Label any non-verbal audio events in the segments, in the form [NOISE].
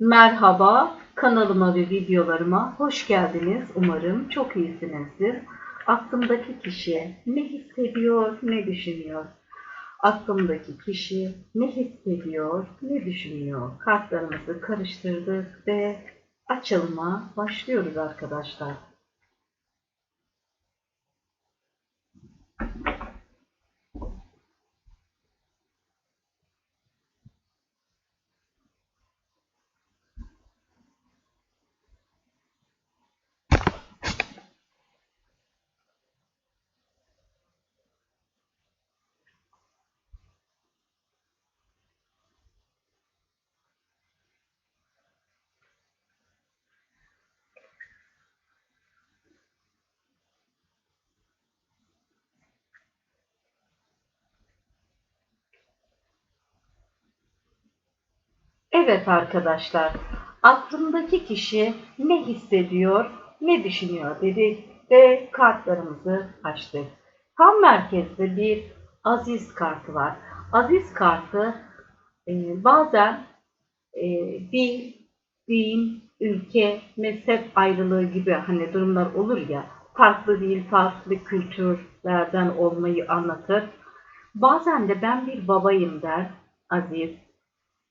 Merhaba, kanalıma ve videolarıma hoş geldiniz. Umarım çok iyisinizdir. Aklımdaki kişi ne hissediyor, ne düşünüyor? Aklımdaki kişi ne hissediyor, ne düşünüyor? Kartlarımızı karıştırdık ve açılıma başlıyoruz arkadaşlar. Evet arkadaşlar, aklımdaki kişi ne hissediyor, ne düşünüyor dedik ve kartlarımızı açtık. Tam merkezde bir aziz kartı var. Aziz kartı e, bazen e, dil, din, ülke, mezhep ayrılığı gibi hani durumlar olur ya, farklı dil, farklı kültürlerden olmayı anlatır. Bazen de ben bir babayım der Aziz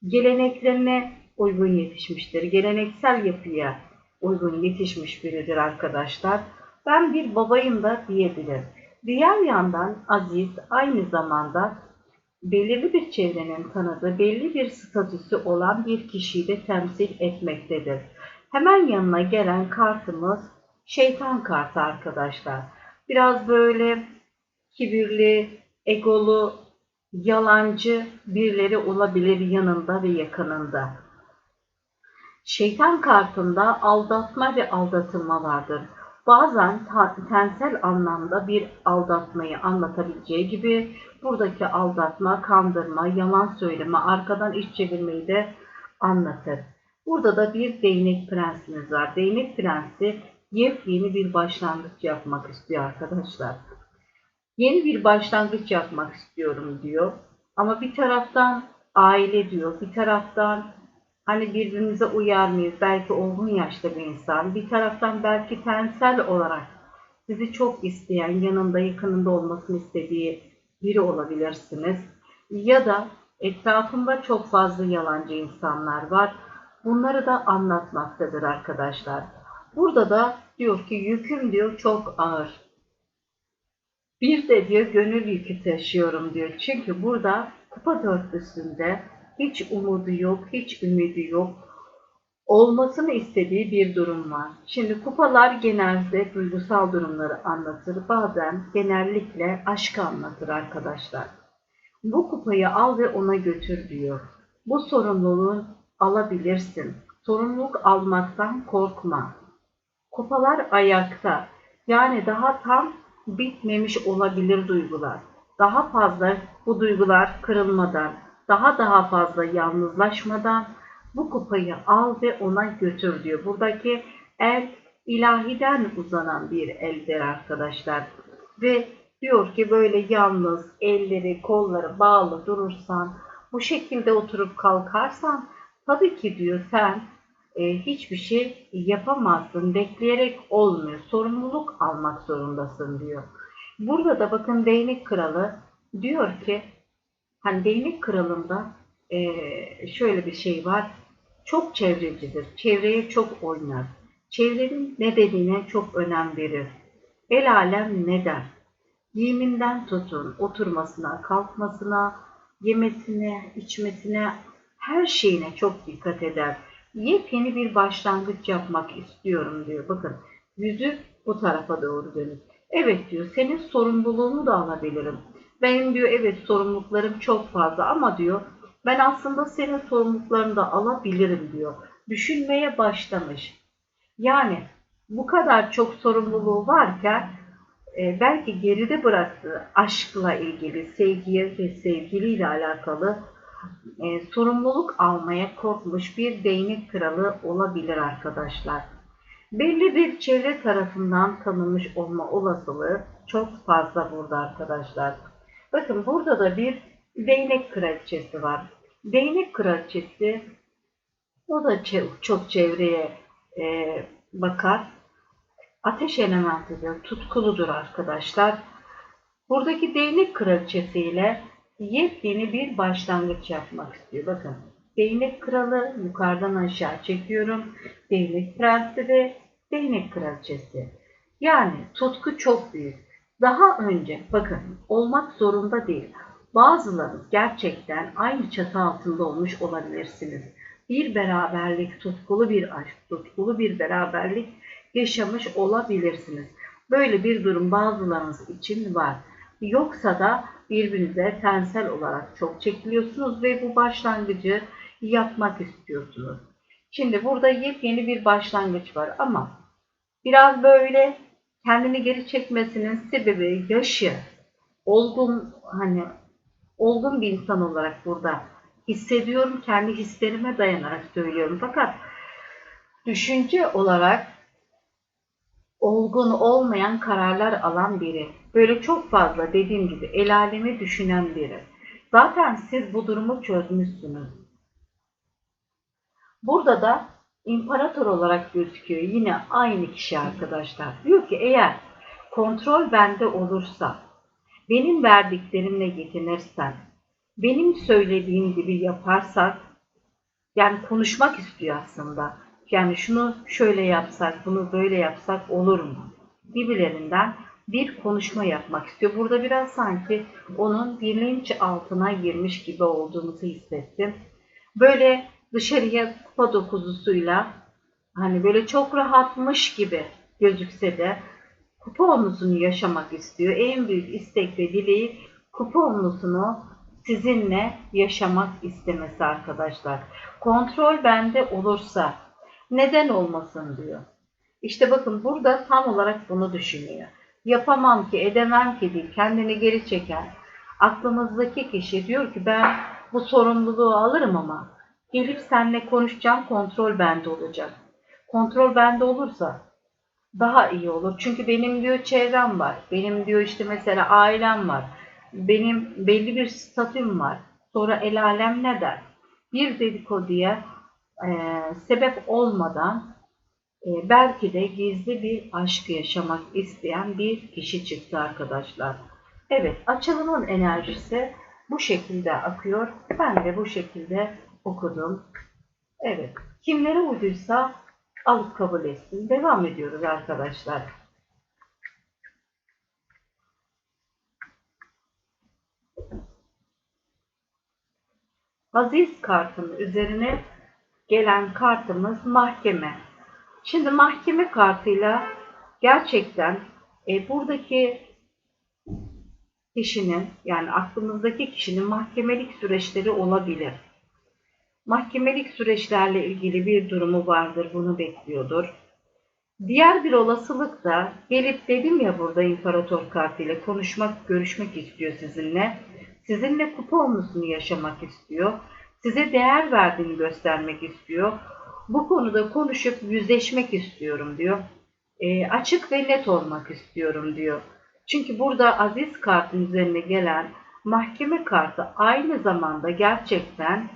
geleneklerine uygun yetişmiştir. Geleneksel yapıya uygun yetişmiş biridir arkadaşlar. Ben bir babayım da diyebilir. Diğer yandan Aziz aynı zamanda belirli bir çevrenin tanıdığı, belli bir statüsü olan bir kişiyi de temsil etmektedir. Hemen yanına gelen kartımız şeytan kartı arkadaşlar. Biraz böyle kibirli, egolu, yalancı birileri olabilir yanında ve yakınında. Şeytan kartında aldatma ve aldatılma vardır. Bazen tensel anlamda bir aldatmayı anlatabileceği gibi buradaki aldatma, kandırma, yalan söyleme, arkadan iş çevirmeyi de anlatır. Burada da bir değnek prensimiz var. Değnek prensi yepyeni bir başlangıç yapmak istiyor arkadaşlar. Yeni bir başlangıç yapmak istiyorum diyor. Ama bir taraftan aile diyor, bir taraftan hani birbirimize uyar mıyız? Belki olgun yaşta bir insan, bir taraftan belki tensel olarak sizi çok isteyen, yanında yakınında olmasını istediği biri olabilirsiniz. Ya da etrafında çok fazla yalancı insanlar var. Bunları da anlatmaktadır arkadaşlar. Burada da diyor ki yüküm diyor çok ağır. Bir de diyor gönül yükü taşıyorum diyor. Çünkü burada kupa dörtlüsünde hiç umudu yok, hiç ümidi yok. Olmasını istediği bir durum var. Şimdi kupalar genelde duygusal durumları anlatır. Bazen genellikle aşkı anlatır arkadaşlar. Bu kupayı al ve ona götür diyor. Bu sorumluluğu alabilirsin. Sorumluluk almaktan korkma. Kupalar ayakta. Yani daha tam bitmemiş olabilir duygular. Daha fazla bu duygular kırılmadan, daha daha fazla yalnızlaşmadan bu kupayı al ve ona götür diyor. Buradaki el ilahiden uzanan bir eldir arkadaşlar. Ve diyor ki böyle yalnız elleri kolları bağlı durursan bu şekilde oturup kalkarsan tabii ki diyor sen e, hiçbir şey yapamazsın. Bekleyerek olmuyor. Sorumluluk almak zorundasın diyor. Burada da bakın değnek kralı diyor ki hani değnek kralında e, şöyle bir şey var. Çok çevrecidir. Çevreye çok oynar. Çevrenin ne dediğine çok önem verir. El alem ne der? Giyiminden tutun, oturmasına, kalkmasına, yemesine, içmesine, her şeyine çok dikkat eder yepyeni bir başlangıç yapmak istiyorum diyor. Bakın yüzü bu tarafa doğru dönük. Evet diyor senin sorumluluğunu da alabilirim. Benim diyor evet sorumluluklarım çok fazla ama diyor ben aslında senin sorumluluklarını da alabilirim diyor. Düşünmeye başlamış. Yani bu kadar çok sorumluluğu varken e, belki geride bıraktığı aşkla ilgili, sevgiye ve sevgiliyle alakalı e, sorumluluk almaya korkmuş bir değnek kralı olabilir arkadaşlar. Belli bir çevre tarafından tanınmış olma olasılığı çok fazla burada arkadaşlar. Bakın burada da bir değnek kraliçesi var. Değnek kraliçesi O da çok çevreye e, bakar. Ateş elementidir, tutkuludur arkadaşlar. Buradaki değnek kraliçesiyle yepyeni bir başlangıç yapmak istiyor. Bakın değnek kralı yukarıdan aşağı çekiyorum. Değnek prensi ve değnek kraliçesi. Yani tutku çok büyük. Daha önce bakın olmak zorunda değil. Bazılarınız gerçekten aynı çatı altında olmuş olabilirsiniz. Bir beraberlik, tutkulu bir aşk, tutkulu bir beraberlik yaşamış olabilirsiniz. Böyle bir durum bazılarınız için var. Yoksa da birbirinize tensel olarak çok çekiliyorsunuz ve bu başlangıcı yapmak istiyorsunuz. Şimdi burada yepyeni bir başlangıç var ama biraz böyle kendini geri çekmesinin sebebi yaşı, olgun hani olgun bir insan olarak burada hissediyorum. Kendi hislerime dayanarak söylüyorum. Fakat düşünce olarak olgun olmayan kararlar alan biri. Böyle çok fazla dediğim gibi el alemi düşünen biri. Zaten siz bu durumu çözmüşsünüz. Burada da imparator olarak gözüküyor. Yine aynı kişi arkadaşlar. Diyor ki eğer kontrol bende olursa, benim verdiklerimle yetinirsen, benim söylediğim gibi yaparsak, yani konuşmak istiyor aslında. Yani şunu şöyle yapsak, bunu böyle yapsak olur mu? Gibilerinden bir konuşma yapmak istiyor. Burada biraz sanki onun bilinç altına girmiş gibi olduğumuzu hissettim. Böyle dışarıya kupa dokuzusuyla hani böyle çok rahatmış gibi gözükse de kupa onlusunu yaşamak istiyor. En büyük istek ve dileği kupa onlusunu sizinle yaşamak istemesi arkadaşlar. Kontrol bende olursa neden olmasın diyor. İşte bakın burada tam olarak bunu düşünüyor. Yapamam ki, edemem ki değil. Kendini geri çeken aklımızdaki kişi diyor ki ben bu sorumluluğu alırım ama gelip seninle konuşacağım kontrol bende olacak. Kontrol bende olursa daha iyi olur. Çünkü benim diyor çevrem var. Benim diyor işte mesela ailem var. Benim belli bir statüm var. Sonra el alem ne der? Bir dedikoduya e, sebep olmadan e, belki de gizli bir aşk yaşamak isteyen bir kişi çıktı arkadaşlar. Evet açılımın enerjisi bu şekilde akıyor. Ben de bu şekilde okudum. Evet kimlere uyduysa alıp kabul etsin. Devam ediyoruz arkadaşlar. Aziz kartının üzerine gelen kartımız mahkeme. Şimdi mahkeme kartıyla gerçekten e, buradaki kişinin yani aklımızdaki kişinin mahkemelik süreçleri olabilir. Mahkemelik süreçlerle ilgili bir durumu vardır, bunu bekliyordur. Diğer bir olasılık da gelip dedim ya burada imparator kartıyla konuşmak, görüşmek istiyor sizinle. Sizinle kupa olmasını yaşamak istiyor. Size değer verdiğini göstermek istiyor. Bu konuda konuşup yüzleşmek istiyorum diyor. E, açık ve net olmak istiyorum diyor. Çünkü burada aziz kartın üzerine gelen mahkeme kartı aynı zamanda gerçekten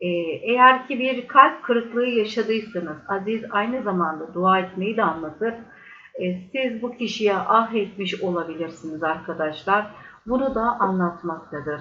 e, eğer ki bir kalp kırıklığı yaşadıysanız aziz aynı zamanda dua etmeyi de anlatır. E, siz bu kişiye ah etmiş olabilirsiniz arkadaşlar. Bunu da anlatmaktadır.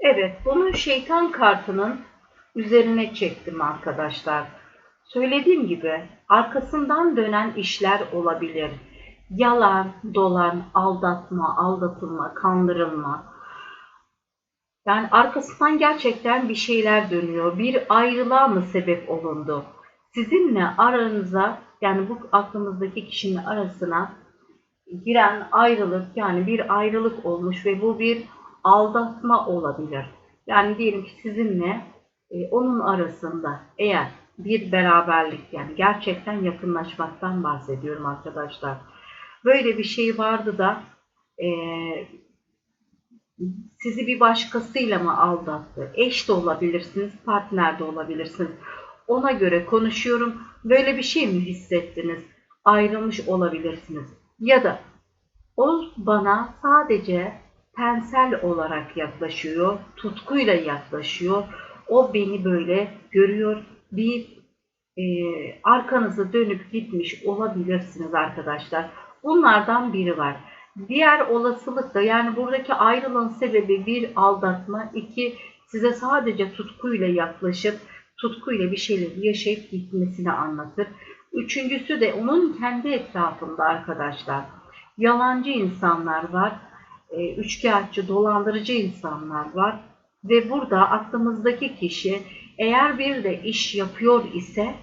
Evet, bunu şeytan kartının üzerine çektim arkadaşlar. Söylediğim gibi arkasından dönen işler olabilir. Yalan, dolan, aldatma, aldatılma, kandırılma. Yani arkasından gerçekten bir şeyler dönüyor. Bir ayrılığa mı sebep olundu? Sizinle aranıza yani bu aklınızdaki kişinin arasına giren ayrılık yani bir ayrılık olmuş ve bu bir aldatma olabilir. Yani diyelim ki sizinle e, onun arasında eğer bir beraberlik yani gerçekten yakınlaşmaktan bahsediyorum arkadaşlar. Böyle bir şey vardı da e, sizi bir başkasıyla mı aldattı? Eş de olabilirsiniz, partner de olabilirsiniz. Ona göre konuşuyorum. Böyle bir şey mi hissettiniz? Ayrılmış olabilirsiniz. Ya da o bana sadece tensel olarak yaklaşıyor, tutkuyla yaklaşıyor. O beni böyle görüyor. Bir e, arkanızı dönüp gitmiş olabilirsiniz arkadaşlar. Bunlardan biri var. Diğer olasılık da yani buradaki ayrılığın sebebi bir aldatma, iki size sadece tutkuyla yaklaşıp tutkuyla bir şeyler yaşayıp gitmesini anlatır. Üçüncüsü de onun kendi etrafında arkadaşlar. Yalancı insanlar var, e, üçkağıtçı, dolandırıcı insanlar var ve burada aklımızdaki kişi eğer bir de iş yapıyor ise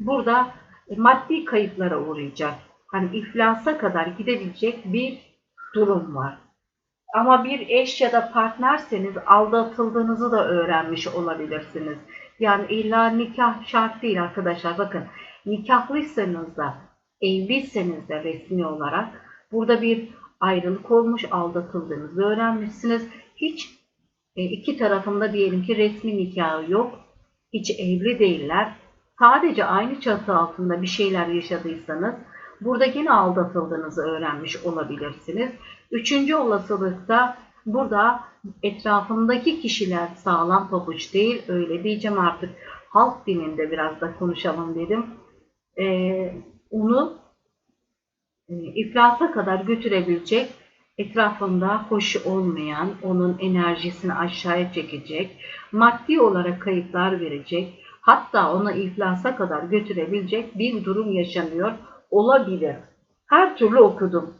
burada maddi kayıplara uğrayacak. Hani iflasa kadar gidebilecek bir durum var. Ama bir eş ya da partnerseniz aldatıldığınızı da öğrenmiş olabilirsiniz. Yani illa nikah şart değil arkadaşlar. Bakın nikahlıysanız da evliyseniz de resmi olarak burada bir ayrılık olmuş, aldatıldığınızı öğrenmişsiniz. Hiç e, iki tarafında diyelim ki resmi nikahı yok. Hiç evli değiller. Sadece aynı çatı altında bir şeyler yaşadıysanız burada yine aldatıldığınızı öğrenmiş olabilirsiniz. Üçüncü olasılıkta burada etrafındaki kişiler sağlam pabuç değil. Öyle diyeceğim artık halk dilinde biraz da konuşalım dedim. Ee, onu iflasa kadar götürebilecek etrafında hoş olmayan, onun enerjisini aşağıya çekecek, maddi olarak kayıplar verecek, hatta onu iflasa kadar götürebilecek bir durum yaşanıyor olabilir. Her türlü okudum.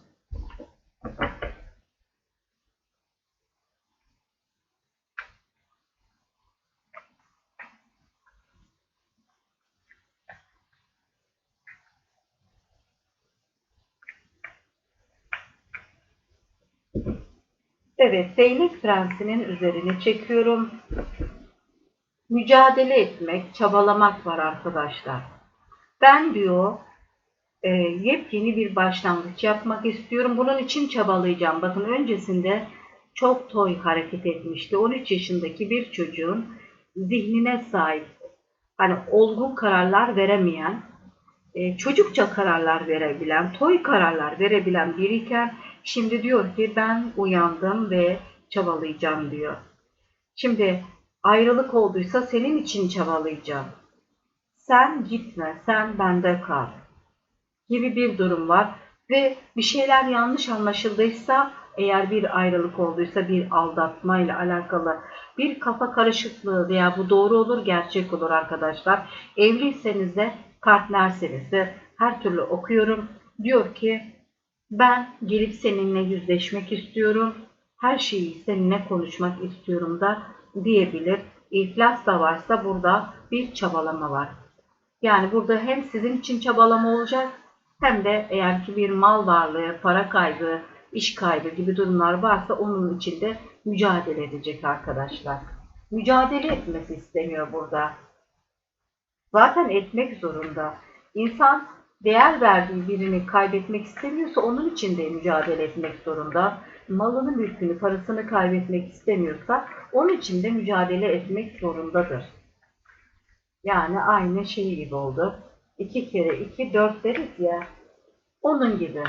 Evet, değnek prensinin üzerine çekiyorum. Mücadele etmek, çabalamak var arkadaşlar. Ben diyor, e, yepyeni bir başlangıç yapmak istiyorum. Bunun için çabalayacağım. Bakın öncesinde çok toy hareket etmişti. 13 yaşındaki bir çocuğun zihnine sahip, hani olgun kararlar veremeyen, e, çocukça kararlar verebilen, toy kararlar verebilen biriyken şimdi diyor ki ben uyandım ve çabalayacağım diyor. Şimdi ayrılık olduysa senin için çabalayacağım. Sen gitme, sen bende kal gibi bir durum var ve bir şeyler yanlış anlaşıldıysa eğer bir ayrılık olduysa bir aldatma ile alakalı bir kafa karışıklığı veya bu doğru olur gerçek olur arkadaşlar. Evliyseniz de partnerseniz de her türlü okuyorum. Diyor ki ben gelip seninle yüzleşmek istiyorum. Her şeyi seninle konuşmak istiyorum da diyebilir. İflas da varsa burada bir çabalama var. Yani burada hem sizin için çabalama olacak hem de eğer ki bir mal varlığı, para kaybı, iş kaybı gibi durumlar varsa onun için de mücadele edecek arkadaşlar. Mücadele etmesi istemiyor burada. Zaten etmek zorunda. İnsan değer verdiği birini kaybetmek istemiyorsa onun için de mücadele etmek zorunda. Malını, mülkünü, parasını kaybetmek istemiyorsa onun için de mücadele etmek zorundadır. Yani aynı şey gibi oldu. 2 kere 2 4 deriz ya. Onun gibi.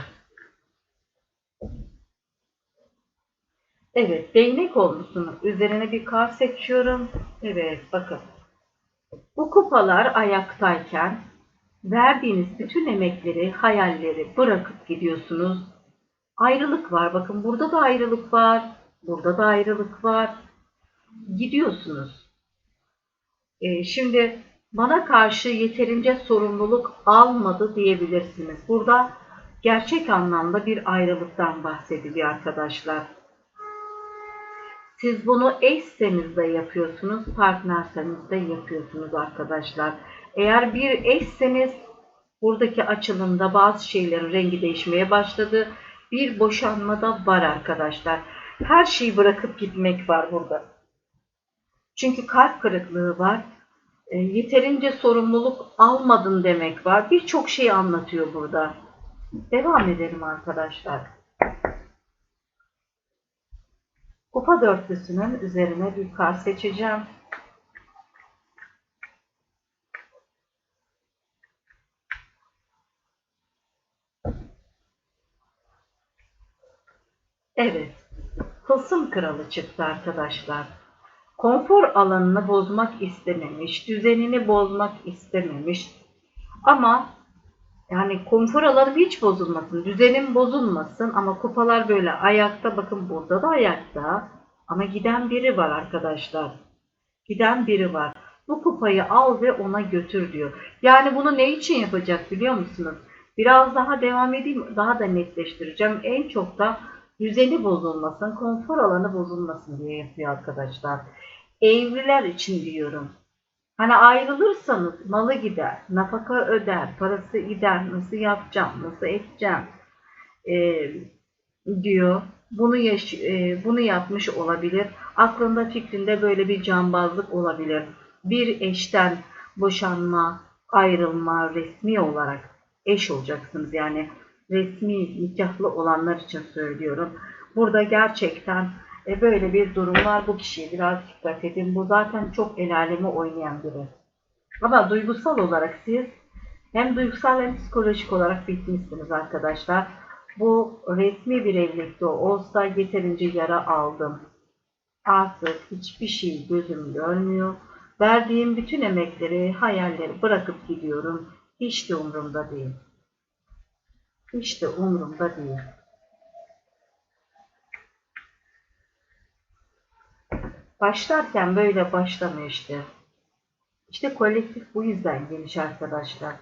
Evet, değnek olmuşsunuz. Üzerine bir kar seçiyorum. Evet, bakın. Bu kupalar ayaktayken verdiğiniz bütün emekleri, hayalleri bırakıp gidiyorsunuz. Ayrılık var. Bakın burada da ayrılık var. Burada da ayrılık var. Gidiyorsunuz. Ee, şimdi bana karşı yeterince sorumluluk almadı diyebilirsiniz. Burada gerçek anlamda bir ayrılıktan bahsediliyor arkadaşlar. Siz bunu eşseniz de yapıyorsunuz, partnerseniz de yapıyorsunuz arkadaşlar. Eğer bir eşseniz buradaki açılımda bazı şeylerin rengi değişmeye başladı. Bir boşanma da var arkadaşlar. Her şeyi bırakıp gitmek var burada. Çünkü kalp kırıklığı var. E, yeterince sorumluluk almadın demek var. Birçok şey anlatıyor burada. Devam edelim arkadaşlar. Kupa dörtlüsünün üzerine bir kart seçeceğim. Evet. Tılsım kralı çıktı arkadaşlar. Konfor alanını bozmak istememiş, düzenini bozmak istememiş. Ama yani konfor alanı hiç bozulmasın, düzenin bozulmasın ama kupalar böyle ayakta, bakın burada da ayakta. Ama giden biri var arkadaşlar. Giden biri var. Bu kupayı al ve ona götür diyor. Yani bunu ne için yapacak biliyor musunuz? Biraz daha devam edeyim, daha da netleştireceğim. En çok da düzeni bozulmasın, konfor alanı bozulmasın diye yapıyor arkadaşlar. Evliler için diyorum. Hani ayrılırsanız malı gider, nafaka öder, parası gider, nasıl yapacağım, nasıl edeceğim e, diyor. Bunu yaş e, bunu yapmış olabilir. Aklında fikrinde böyle bir cambazlık olabilir. Bir eşten boşanma, ayrılma resmi olarak eş olacaksınız. Yani resmi nikahlı olanlar için söylüyorum. Burada gerçekten e, böyle bir durum var. Bu kişiye biraz dikkat edin. Bu zaten çok el alemi oynayan biri. Ama duygusal olarak siz hem duygusal hem psikolojik olarak bitmişsiniz arkadaşlar. Bu resmi bir evlilikte olsa yeterince yara aldım. Artık hiçbir şey gözüm görmüyor. Verdiğim bütün emekleri, hayalleri bırakıp gidiyorum. Hiç de umurumda değil. Hiç de umurumda değil. Başlarken böyle başlamıyor işte. İşte kolektif bu yüzden geniş arkadaşlar.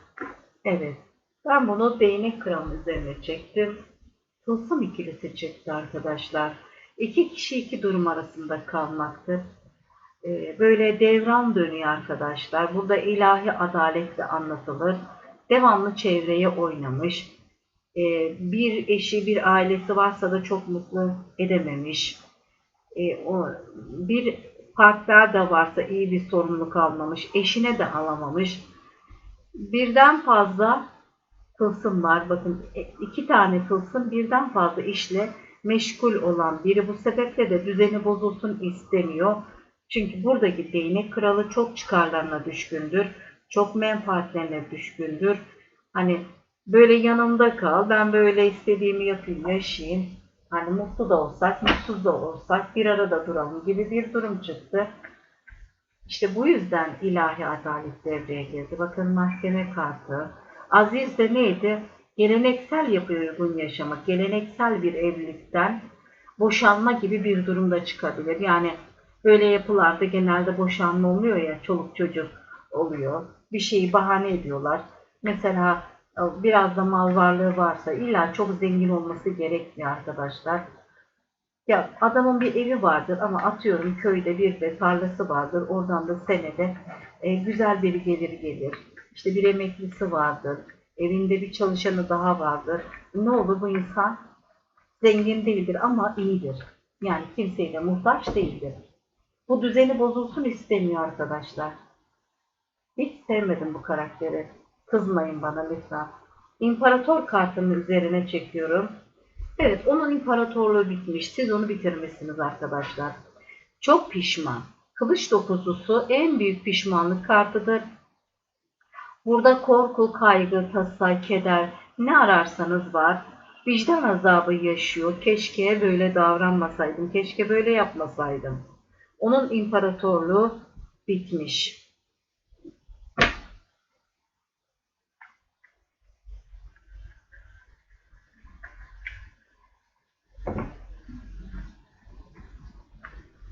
Evet. Ben bunu değnek kralın üzerine çektim. Tılsım ikilisi çıktı arkadaşlar. İki kişi iki durum arasında kalmaktır. Ee, böyle devran dönüyor arkadaşlar. Burada ilahi adaletle anlatılır. Devamlı çevreye oynamış. Ee, bir eşi, bir ailesi varsa da çok mutlu edememiş. O bir partner de varsa iyi bir sorumluluk almamış. Eşine de alamamış. Birden fazla tılsım var. Bakın e, iki tane tılsım birden fazla işle meşgul olan biri. Bu sebeple de düzeni bozulsun istemiyor. Çünkü buradaki değnek kralı çok çıkarlarına düşkündür. Çok menfaatlerine düşkündür. Hani böyle yanımda kal, ben böyle istediğimi yapayım, yaşayayım. Hani mutlu da olsak, mutsuz da olsak bir arada duralım gibi bir durum çıktı. İşte bu yüzden ilahi adalet devreye girdi. Bakın mahkeme kartı. Aziz de neydi? Geleneksel yapıya uygun yaşamak, geleneksel bir evlilikten boşanma gibi bir durumda çıkabilir. Yani böyle yapılarda genelde boşanma olmuyor ya, çoluk çocuk oluyor. Bir şeyi bahane ediyorlar. Mesela biraz da mal varlığı varsa illa çok zengin olması gerekmiyor arkadaşlar. Ya adamın bir evi vardır ama atıyorum köyde bir de tarlası vardır. Oradan da senede e, güzel bir gelir gelir. İşte bir emeklisi vardır. Evinde bir çalışanı daha vardır. Ne olur bu insan zengin değildir ama iyidir. Yani kimseye de muhtaç değildir. Bu düzeni bozulsun istemiyor arkadaşlar. Hiç sevmedim bu karakteri. Kızmayın bana lütfen. İmparator kartının üzerine çekiyorum. Evet onun imparatorluğu bitmiş. Siz onu bitirmişsiniz arkadaşlar. Çok pişman. Kılıç dokuzlusu en büyük pişmanlık kartıdır. Burada korku, kaygı, tasa, keder ne ararsanız var. Vicdan azabı yaşıyor. Keşke böyle davranmasaydım. Keşke böyle yapmasaydım. Onun imparatorluğu bitmiş.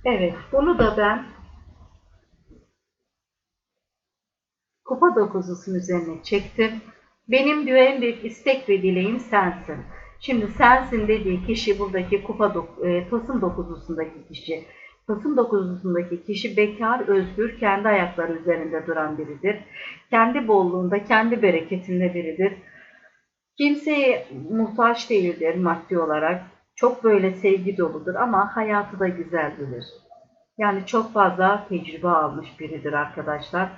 Evet, bunu da ben kupa dokuzusunun üzerine çektim. Benim en büyük istek ve dileğim sensin. Şimdi sensin dediği kişi buradaki kupa dok e, tasım dokuzusundaki kişi. Tasım dokuzusundaki kişi bekar, özgür, kendi ayakları üzerinde duran biridir. Kendi bolluğunda, kendi bereketinde biridir. Kimseye muhtaç değildir maddi olarak. Çok böyle sevgi doludur ama hayatı da güzel bilir. Yani çok fazla tecrübe almış biridir arkadaşlar.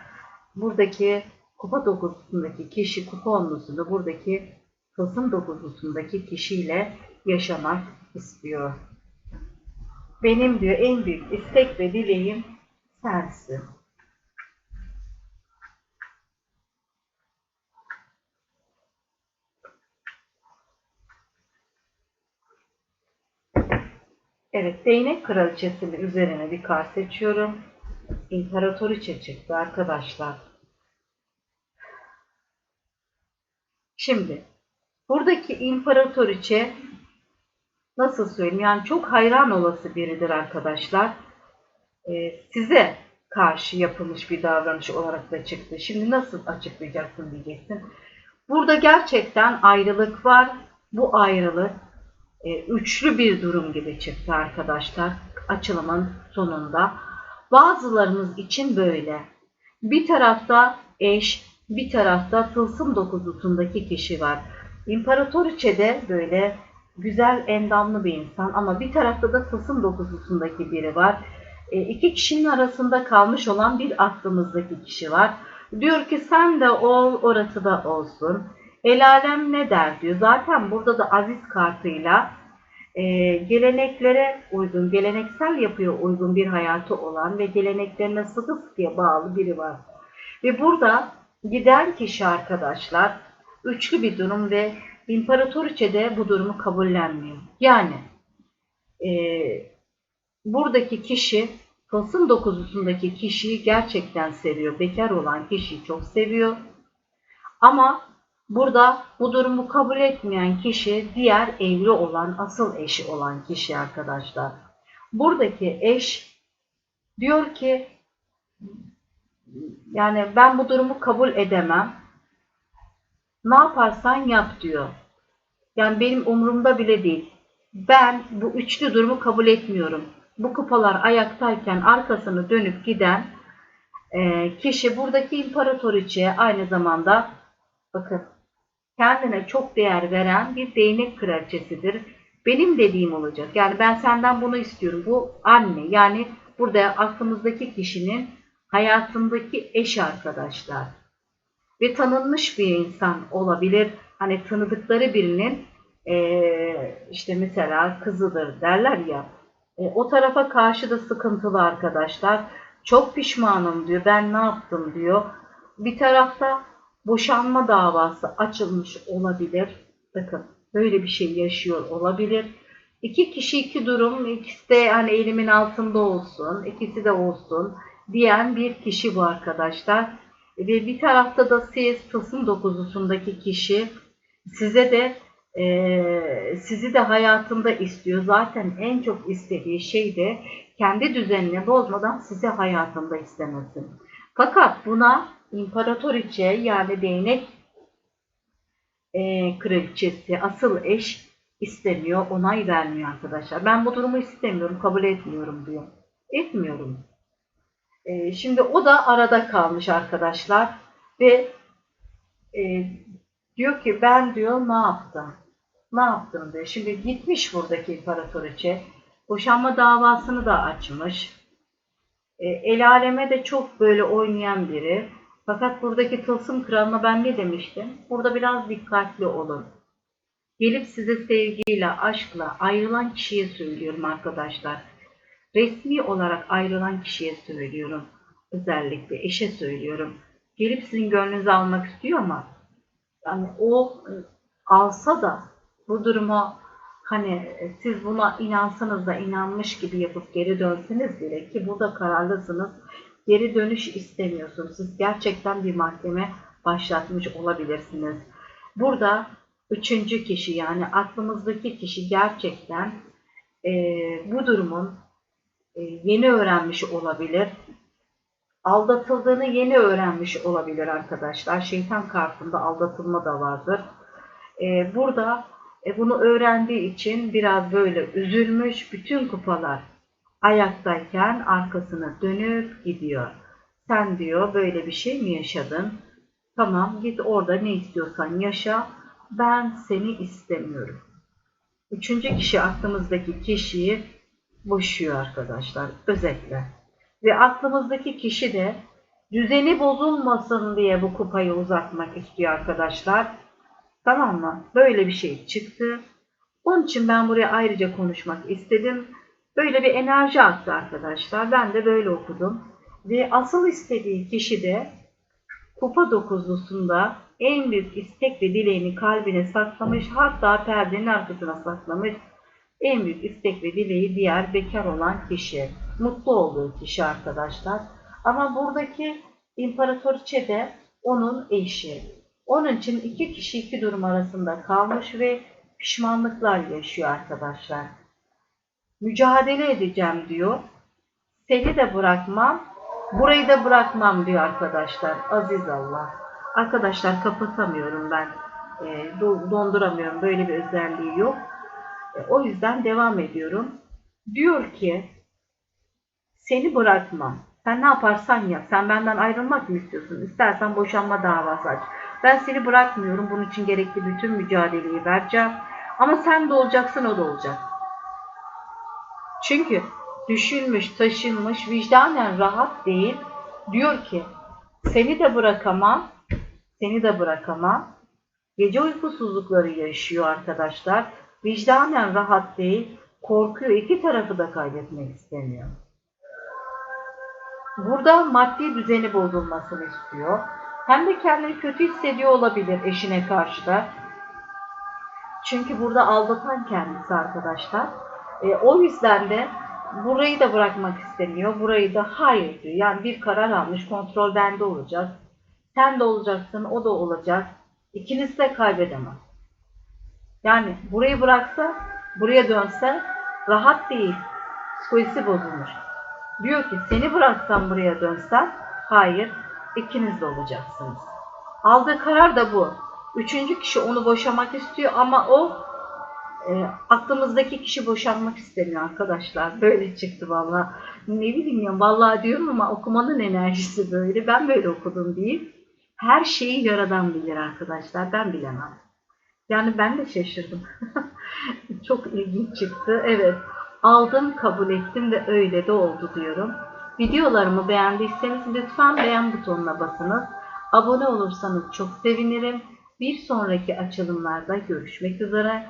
Buradaki kupa dokuzusundaki kişi kupa onlusunu buradaki tılsım dokuzusundaki kişiyle yaşamak istiyor. Benim diyor en büyük istek ve dileğim sensin. Evet, değnek kraliçesinin üzerine bir kart seçiyorum. İmparatoriçe çıktı arkadaşlar. Şimdi buradaki imparatoriçe nasıl söyleyeyim yani çok hayran olası biridir arkadaşlar. Ee, size karşı yapılmış bir davranış olarak da çıktı. Şimdi nasıl açıklayacaksın diyeceksin. Burada gerçekten ayrılık var. Bu ayrılık e, üçlü bir durum gibi çıktı arkadaşlar açılımın sonunda. Bazılarınız için böyle. Bir tarafta eş, bir tarafta tılsım dokuzusundaki kişi var. İmparatoriçe de böyle güzel endamlı bir insan ama bir tarafta da tılsım dokuzusundaki biri var. E, iki kişinin arasında kalmış olan bir aklımızdaki kişi var. Diyor ki sen de ol, orası da olsun. El alem ne der diyor. Zaten burada da aziz kartıyla e, geleneklere uygun, geleneksel yapıya uygun bir hayatı olan ve geleneklerine sıkı sıkıya bağlı biri var. Ve burada giden kişi arkadaşlar üçlü bir durum ve İmparatoriçe de bu durumu kabullenmiyor. Yani e, buradaki kişi Tılsım dokuzusundaki kişiyi gerçekten seviyor. Bekar olan kişiyi çok seviyor. Ama burada bu durumu kabul etmeyen kişi diğer evli olan, asıl eşi olan kişi arkadaşlar. Buradaki eş diyor ki yani ben bu durumu kabul edemem. Ne yaparsan yap diyor. Yani benim umurumda bile değil. Ben bu üçlü durumu kabul etmiyorum. Bu kupalar ayaktayken arkasını dönüp giden e, kişi buradaki imparatoriçeye aynı zamanda bakın kendine çok değer veren bir değnek kraliçesidir. Benim dediğim olacak. Yani ben senden bunu istiyorum. Bu anne. Yani burada aklımızdaki kişinin hayatındaki eş arkadaşlar. Ve tanınmış bir insan olabilir. Hani tanıdıkları birinin e, işte mesela kızıdır derler ya. E, o tarafa karşı da sıkıntılı arkadaşlar. Çok pişmanım diyor. Ben ne yaptım diyor. Bir tarafta boşanma davası açılmış olabilir. Bakın böyle bir şey yaşıyor olabilir. İki kişi iki durum ikisi de hani elimin altında olsun ikisi de olsun diyen bir kişi bu arkadaşlar. Ve bir tarafta da siz tılsım dokuzusundaki kişi size de e, sizi de hayatında istiyor. Zaten en çok istediği şey de kendi düzenini bozmadan sizi hayatında istemesin. Fakat buna imparatoriçe yani değnek e, kraliçesi asıl eş istemiyor, onay vermiyor arkadaşlar. Ben bu durumu istemiyorum, kabul etmiyorum diyor. Etmiyorum. E, şimdi o da arada kalmış arkadaşlar ve e, diyor ki ben diyor ne yaptım? Ne yaptım diyor. Şimdi gitmiş buradaki imparatoriçe. Boşanma davasını da açmış. E, el aleme de çok böyle oynayan biri. Fakat buradaki tılsım kralına ben ne demiştim? Burada biraz dikkatli olun. Gelip size sevgiyle, aşkla ayrılan kişiye söylüyorum arkadaşlar. Resmi olarak ayrılan kişiye söylüyorum. Özellikle eşe söylüyorum. Gelip sizin gönlünüzü almak istiyor ama yani o e, alsa da bu duruma hani e, siz buna inansanız da inanmış gibi yapıp geri dönseniz bile ki burada kararlısınız geri dönüş istemiyorsunuz. Siz gerçekten bir mahkeme başlatmış olabilirsiniz. Burada üçüncü kişi yani aklımızdaki kişi gerçekten e, bu durumun e, yeni öğrenmiş olabilir. Aldatıldığını yeni öğrenmiş olabilir arkadaşlar. Şeytan kartında aldatılma da vardır. E, burada e, bunu öğrendiği için biraz böyle üzülmüş. Bütün kupalar ayaktayken arkasına dönüp gidiyor. Sen diyor böyle bir şey mi yaşadın? Tamam git orada ne istiyorsan yaşa. Ben seni istemiyorum. Üçüncü kişi aklımızdaki kişiyi boşuyor arkadaşlar özetle. Ve aklımızdaki kişi de düzeni bozulmasın diye bu kupayı uzatmak istiyor arkadaşlar. Tamam mı? Böyle bir şey çıktı. Onun için ben buraya ayrıca konuşmak istedim. Böyle bir enerji attı arkadaşlar. Ben de böyle okudum. Ve asıl istediği kişi de kupa dokuzlusunda en büyük istek ve dileğini kalbine saklamış. Hatta perdenin arkasına saklamış. En büyük istek ve dileği diğer bekar olan kişi. Mutlu olduğu kişi arkadaşlar. Ama buradaki imparatoriçe de onun eşi. Onun için iki kişi iki durum arasında kalmış ve pişmanlıklar yaşıyor arkadaşlar. Mücadele edeceğim diyor. Seni de bırakmam, burayı da bırakmam diyor arkadaşlar. Aziz Allah. Arkadaşlar kapatamıyorum ben. E, do- donduramıyorum. Böyle bir özelliği yok. E, o yüzden devam ediyorum. Diyor ki seni bırakmam. Sen ne yaparsan yap. Sen benden ayrılmak mı istiyorsun? İstersen boşanma davası aç. Ben seni bırakmıyorum. Bunun için gerekli bütün mücadeleyi vereceğim. Ama sen de olacaksın, o da olacak. Çünkü düşünmüş, taşınmış, vicdanen rahat değil. Diyor ki, seni de bırakamam, seni de bırakamam. Gece uykusuzlukları yaşıyor arkadaşlar. Vicdanen rahat değil, korkuyor. İki tarafı da kaybetmek istemiyor. Burada maddi düzeni bozulmasını istiyor. Hem de kendini kötü hissediyor olabilir eşine karşı da. Çünkü burada aldatan kendisi arkadaşlar. E, o yüzden de burayı da bırakmak istemiyor. Burayı da hayır diyor. Yani bir karar almış. Kontrol bende olacak. Sen de olacaksın. O da olacak. İkiniz de kaybedemez. Yani burayı bıraksa, buraya dönse rahat değil. Psikolojisi bozulmuş. Diyor ki seni bıraksam buraya dönsem hayır ikiniz de olacaksınız. Aldığı karar da bu. Üçüncü kişi onu boşamak istiyor ama o e, aklımızdaki kişi boşanmak istemiyor arkadaşlar. Böyle çıktı valla. Ne bileyim ya vallahi diyorum ama okumanın enerjisi böyle. Ben böyle okudum değil. Her şeyi yaradan bilir arkadaşlar. Ben bilemem. Yani ben de şaşırdım. [LAUGHS] Çok ilginç çıktı. Evet. Aldım, kabul ettim ve öyle de oldu diyorum. Videolarımı beğendiyseniz lütfen beğen butonuna basınız. Abone olursanız çok sevinirim. Bir sonraki açılımlarda görüşmek üzere.